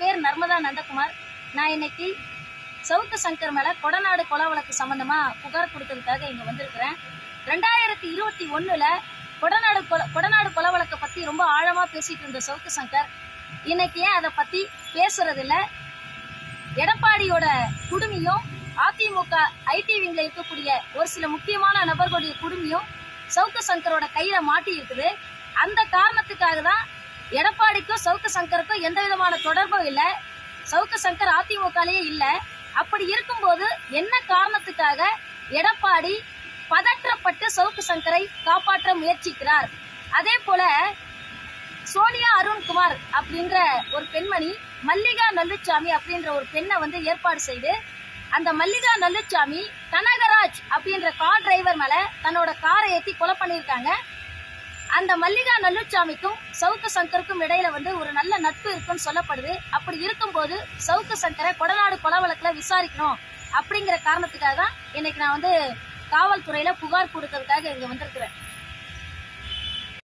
பேர் நர்மதா நந்தகுமார். நான் இன்னைக்கு சவுக்கு சங்கர் மேல கொடநாடு கொலை வழக்கு சம்பந்தமா புகார் கொடுத்ததுக்காக இங்க வந்திருக்கிறேன். ரெண்டாயிரத்தி இருபத்தி ஒண்ணுல கொடநாடு கொலை கொடநாடு கொலை வழக்கை பத்தி ரொம்ப ஆழமா பேசிட்டு இருந்த சவுக்கு சங்கர் இன்னைக்கு ஏன் அதை பத்தி பேசுறது இல்ல எடப்பாடியோட குடுமியும் அதிமுக ஐடி விங்ல இருக்கக்கூடிய ஒரு சில முக்கியமான நபர்களுடைய குடுமியும் சவுக்கு சங்கரோட கையில மாட்டி இருக்குது அந்த காரணத்துக்காக தான் எடப்பாடிக்கும் சவுக்கு சங்கருக்கும் எந்த விதமான தொடர்பும் இல்லை. சவுக்கு சங்கர் அதிமுகலேயே இல்லை. அப்படி இருக்கும்போது என்ன காரணத்துக்காக எடப்பாடி பதற்றப்பட்டு சவுக்கு சங்கரை காப்பாற்ற முயற்சிக்கிறார்? அதே போல சோனியா அருண்குமார் அப்படின்ற ஒரு பெண்மணி மல்லிகா நல்லுச்சாமி அப்படின்ற ஒரு பெண்ணை வந்து ஏற்பாடு செய்து அந்த மல்லிகா நல்லுச்சாமி கனகராஜ் அப்படின்ற கார் டிரைவர் மேல தன்னோட காரை ஏற்றி கொலை பண்ணியிருக்காங்க. அந்த மல்லிகா நல்லுச்சாமிக்கும் சவுக்கு சங்கருக்கும் இடையில வந்து ஒரு நல்ல நட்பு இருக்குன்னு சொல்லப்படுது. அப்படி இருக்கும்போது சவுக்கு சங்கரை கொடநாடு கொலை வழக்கில் விசாரிக்கணும் அப்படிங்கிற காரணத்துக்காக தான் இன்னைக்கு நான் வந்து காவல்துறையில புகார் கொடுக்கறதுக்காக இங்க வந்திருக்கிறேன்.